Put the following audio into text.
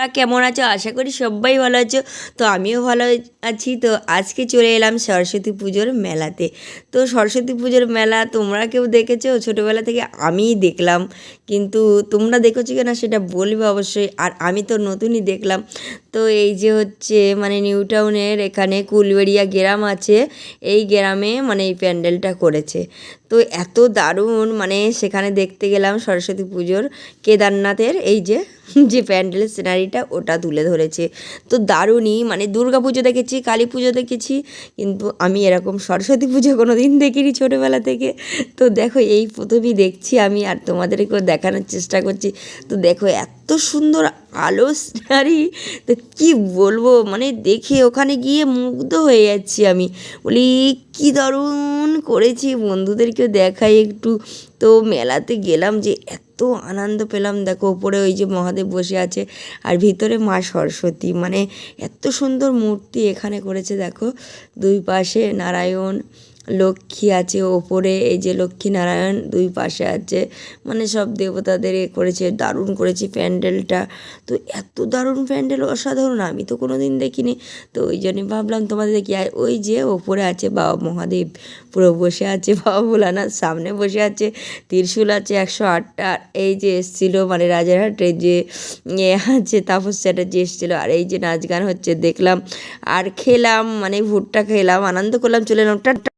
তোমরা কেমন আছো? আশা করি সবাই ভালো আছো। তো আমিও ভালো আছি। তো আজকে চলে এলাম সরস্বতী পুজোর মেলাতে। তো সরস্বতী পুজোর মেলা তোমরা কেউ দেখেছ? ছোটোবেলা থেকে আমি দেখলাম। কিন্তু তোমরা দেখেছ কিনা সেটা বলবে অবশ্যই। আর আমি তো নতুনই দেখলাম। তো এই যে হচ্ছে মানে নিউ টাউনের এখানে কুলবেড়িয়া গ্রাম আছে, এই গ্রামে মানে এই প্যান্ডেলটা করেছে। তো এত দারুণ মানে সেখানে দেখতে গেলাম সরস্বতী পুজোর কেদারনাথের এই যে যে প্যান্ডেলের সিনারিটা ওটা তুলে ধরেছে। তো দারুণই মানে দুর্গা পুজো দেখেছি, কালী পুজো দেখেছি, কিন্তু আমি এরকম সরস্বতী পুজো কোনো দিন দেখিনি ছোটোবেলা থেকে। তো দেখো এই প্রথমেই দেখছি আমি আর তোমাদেরকেও দেখানোর চেষ্টা করছি। তো দেখো এত সুন্দর আলো সিনারি তো কী বলব? মানে দেখে ওখানে গিয়ে মুগ্ধ হয়ে যাচ্ছি আমি। বলি, কী দারুণ করেছি বন্ধুদেরকেও দেখাই একটু। তো মেলাতে গেলাম যে এত আনন্দ পেলাম। দেখো, ওপরে ওই যে মহাদেব বসে আছে আর ভিতরে মা সরস্বতী। মানে এত সুন্দর মূর্তি এখানে করেছে। দেখো, দুই পাশে নারায়ণ লক্ষ্মী আছে, ওপরে এই যে লক্ষ্মী নারায়ণ দুই পাশে আছে। মানে সব দেবতাদের এ করেছে, দারুণ করেছে প্যান্ডেলটা। তো এত দারুণ প্যান্ডেল অসাধারণ, আমি তো কোনো দিন দেখিনি। তো ওই জন্যই ভাবলাম তোমাদের দেখি, আর ওই যে ওপরে আছে বাবা মহাদেব, পুরো বসে আছে বাবা ভোলানাথ, সামনে বসে আছে ত্রিশূল আছে একশো আটটা। আর এই যে এসেছিল মানে রাজারহাটে যে এ আছে তাপস চ্যাটার্জি এসেছিল, আর এই যে নাচ গান হচ্ছে, দেখলাম। আর খেলাম মানে ভুট্টা খেলাম, আনন্দ করলাম, চলে এলাম।